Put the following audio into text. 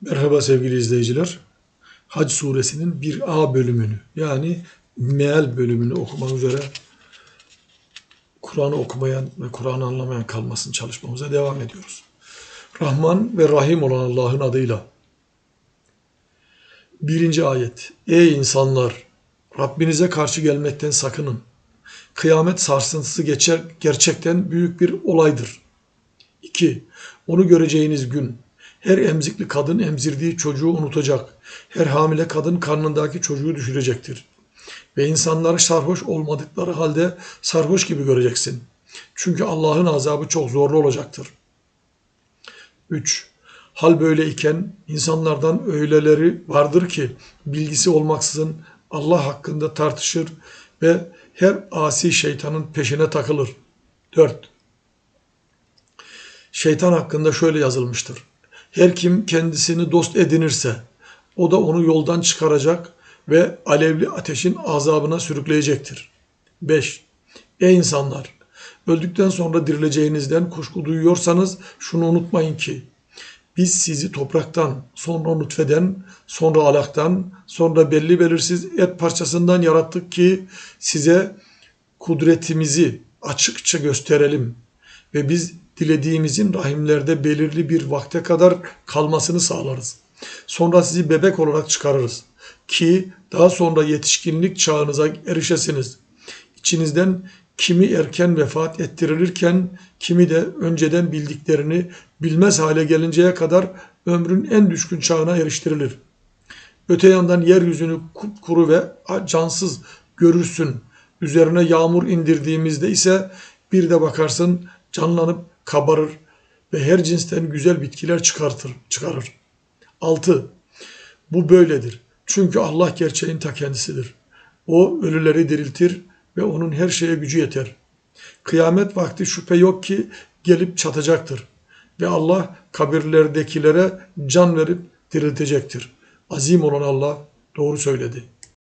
Merhaba sevgili izleyiciler. Hac suresinin bir A bölümünü yani meal bölümünü okumak üzere Kur'an'ı okumayan ve Kur'an'ı anlamayan kalmasın çalışmamıza devam ediyoruz. Rahman ve Rahim olan Allah'ın adıyla. Birinci ayet. Ey insanlar! Rabbinize karşı gelmekten sakının. Kıyamet sarsıntısı geçer, gerçekten büyük bir olaydır. 2. Onu göreceğiniz gün. Her emzikli kadın emzirdiği çocuğu unutacak. Her hamile kadın karnındaki çocuğu düşürecektir. Ve insanları sarhoş olmadıkları halde sarhoş gibi göreceksin. Çünkü Allah'ın azabı çok zorlu olacaktır. 3. Hal böyle iken insanlardan öyleleri vardır ki bilgisi olmaksızın Allah hakkında tartışır ve her asi şeytanın peşine takılır. 4. Şeytan hakkında şöyle yazılmıştır. Her kim kendisini dost edinirse o da onu yoldan çıkaracak ve alevli ateşin azabına sürükleyecektir. 5. Ey insanlar! Öldükten sonra dirileceğinizden kuşku duyuyorsanız şunu unutmayın ki biz sizi topraktan, sonra nutfeden, sonra alaktan, sonra belli belirsiz et parçasından yarattık ki size kudretimizi açıkça gösterelim ve biz dilediğimizin rahimlerde belirli bir vakte kadar kalmasını sağlarız. Sonra sizi bebek olarak çıkarırız ki daha sonra yetişkinlik çağınıza erişesiniz. İçinizden kimi erken vefat ettirilirken kimi de önceden bildiklerini bilmez hale gelinceye kadar ömrün en düşkün çağına eriştirilir. Öte yandan yeryüzünü kuru ve cansız görürsün. Üzerine yağmur indirdiğimizde ise bir de bakarsın canlanıp kabarır ve her cinsten güzel bitkiler çıkartır, çıkarır. 6. Bu böyledir. Çünkü Allah gerçeğin ta kendisidir. O ölüleri diriltir ve onun her şeye gücü yeter. Kıyamet vakti şüphe yok ki gelip çatacaktır. Ve Allah kabirlerdekilere can verip diriltecektir. Azim olan Allah doğru söyledi.